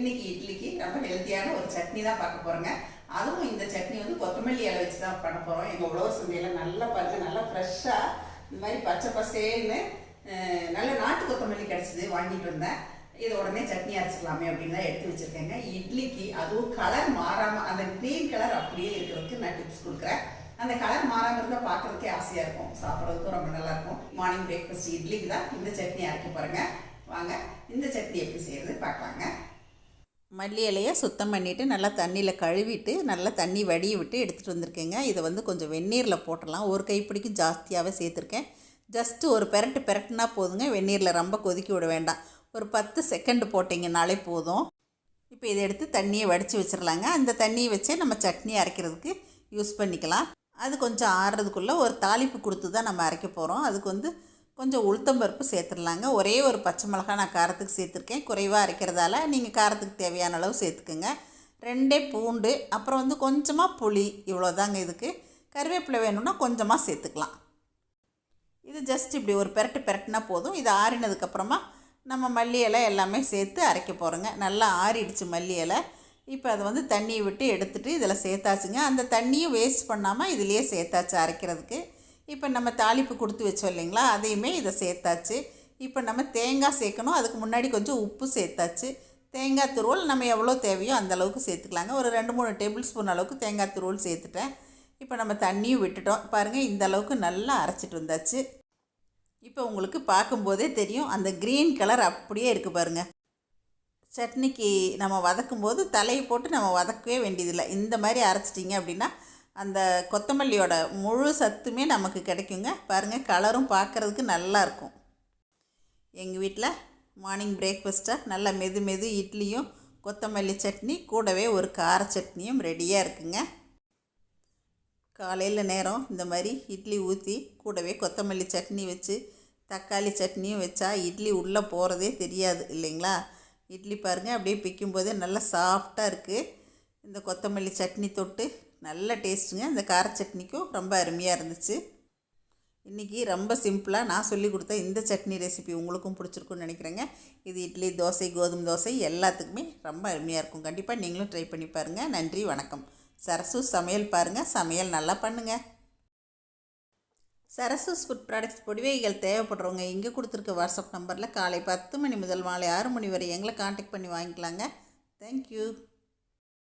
இன்னைக்கு இட்லிக்கு ரொம்ப ஹெல்த்தியான ஒரு சட்னி தான் பார்க்க போகிறோங்க அதுவும் இந்த சட்னி வந்து கொத்தமல்லி இலை வச்சு தான் பண்ண போகிறோம் எங்கள் உழவர் சந்தையில் நல்லா பாருங்க நல்லா ஃப்ரெஷ்ஷாக இந்த மாதிரி பச்சை பசேல்னு நல்ல நாட்டு கொத்தமல்லி கிடச்சிது வாங்கிட்டு வந்தேன். இது உடனே சட்னி அரைச்சிக்கலாமே அப்படின்னு தான் எடுத்து வச்சுருக்கேங்க. இட்லிக்கு அதுவும் கலர் மாறாமல் அந்த க்ரீன் கலர் அப்படியே இருக்கிறதுக்கு நான் டிப்ஸ் கொடுக்குறேன். அந்த கலர் மாறாமல் இருந்தால் பார்க்குறதுக்கே ஆசையாக இருக்கும். சாப்பிட்றதுக்கும் ரொம்ப நல்லா இருக்கும். மார்னிங் பிரேக்ஃபாஸ்ட் இட்லிக்கு தான் இந்த சட்னி அரைக்க பாருங்க வாங்க இந்த சட்னி எப்படி செய்யறது பார்க்கலாங்க. மல்லி இலையை சுத்தம் பண்ணிவிட்டு நல்லா தண்ணியில் கழுவிட்டு நல்லா தண்ணி வடிய விட்டு எடுத்துகிட்டு வந்திருக்கேங்க. இதை வந்து கொஞ்சம் வெந்நீரில் போட்டலாம் ஒரு கைப்பிடிக்கு ஜாஸ்தியாகவே சேர்த்துருக்கேன். ஜஸ்ட்டு ஒரு பெரட்டு பெரட்டுனா போதுங்க. வெந்நீரில் ரொம்ப கொதிக்க விட வேண்டாம். ஒரு பத்து செகண்ட் போட்டிங்கனாலே போதும். இப்போ இதை எடுத்து தண்ணியை வடித்து வச்சிடலாங்க அந்த தண்ணியை வச்சே நம்ம சட்னி அரைக்கிறதுக்கு யூஸ் பண்ணிக்கலாம். அது கொஞ்சம் ஆறுறதுக்குள்ளே ஒரு தாளிப்பு கொடுத்து தான் நம்ம அரைக்க போகிறோம் அதுக்கு வந்து கொஞ்சம் உளுத்தம்பருப்பு சேர்த்துடலாங்க. ஒரே ஒரு பச்சை மிளகா நான் காரத்துக்கு சேர்த்துருக்கேன். குறைவாக அரைக்கிறதால நீங்கள் காரத்துக்கு தேவையான அளவு சேர்த்துக்குங்க. ரெண்டே பூண்டு அப்புறம் வந்து கொஞ்சமாக புளி இவ்வளோதாங்க இதுக்கு. கருவேப்பிலை வேணும்னா கொஞ்சமாக சேர்த்துக்கலாம். இது ஜஸ்ட் இப்படி ஒரு பெரட்டு பெரட்டுனா போதும். இது ஆறினதுக்கப்புறமா நம்ம மல்லி இலை எல்லாமே சேர்த்து அரைக்க போகிறோங்க நல்லா ஆறிடுச்சு மல்லி இலை. இப்போ அதை வந்து தண்ணியை விட்டு எடுத்துகிட்டு இதில் சேர்த்தாச்சுங்க. அந்த தண்ணியும் வேஸ்ட் பண்ணாமல் இதுலேயே சேர்த்தாச்சு அரைக்கிறதுக்கு. இப்போ நம்ம தாளிப்பு கொடுத்து வச்சோம் இல்லைங்களா அதையுமே இதை சேர்த்தாச்சு. இப்போ நம்ம தேங்காய் சேர்க்கணும் அதுக்கு முன்னாடி கொஞ்சம் உப்பு சேர்த்தாச்சு. தேங்காய் துருவல் நம்ம எவ்வளோ தேவையோ அந்த அளவுக்கு சேர்த்துக்கலாங்க. ஒரு ரெண்டு மூணு டேபிள் ஸ்பூன் அளவுக்கு தேங்காய் துருவல் சேர்த்துட்டேன். இப்போ நம்ம தண்ணியும் விட்டுட்டோம். பாருங்கள் இந்த அளவுக்கு நல்லா அரைச்சிட்டு வந்தாச்சு. இப்போ உங்களுக்கு பார்க்கும்போதே தெரியும் அந்த க்ரீன் கலர் அப்படியே இருக்குது பாருங்கள் சட்னிக்கு நம்ம வதக்கும்போது தலையை போட்டு நம்ம வதக்கவே வேண்டியதில்லை. இந்த மாதிரி அரைச்சிட்டிங்க அப்படின்னா அந்த கொத்தமல்லியோட முழு சத்துமே நமக்கு கிடைக்குங்க. பாருங்கள் கலரும் பார்க்குறதுக்கு நல்லாயிருக்கும். எங்கள் வீட்டில் மார்னிங் பிரேக்ஃபாஸ்ட்டாக நல்லா மெது மெது இட்லியும் கொத்தமல்லி சட்னி கூடவே ஒரு கார சட்னியும் ரெடியாக இருக்குங்க. காலையில் நேரம் இந்த மாதிரி இட்லி ஊற்றி கூடவே கொத்தமல்லி சட்னி வச்சு தக்காளி சட்னியும் வச்சா இட்லி உள்ளே போகிறதே தெரியாது இல்லைங்களா? இட்லி பாருங்கள் அப்படியே பிக்கும் போதே நல்லா சாஃப்டாக இருக்குது இந்த கொத்தமல்லி சட்னி தொட்டு நல்ல டேஸ்ட்டுங்க. இந்த கார சட்னிக்கும் ரொம்ப அருமையாக இருந்துச்சு. இன்றைக்கி ரொம்ப சிம்பிளாக நான் சொல்லி கொடுத்த இந்த சட்னி ரெசிபி உங்களுக்கும் பிடிச்சிருக்குன்னு நினைக்கிறேங்க. இது இட்லி தோசை கோதுமை தோசை எல்லாத்துக்குமே ரொம்ப அருமையாக இருக்கும். கண்டிப்பாக நீங்களும் ட்ரை பண்ணி பாருங்கள் நன்றி வணக்கம். சரசு சமையல் பாருங்கள் சமையல் நல்லா பண்ணுங்கள் சரசூஸ் ஃபுட் ப்ராடக்ட்ஸ் பொடிவைகள் தேவைப்படுறவங்க இங்கே கொடுத்துருக்க வாட்ஸ்அப் நம்பரில் காலை பத்து மணி முதல் மாலை ஆறு மணி வரை எங்களை காண்டாக்ட் பண்ணி வாங்கிக்கலாங்க. தேங்க்யூ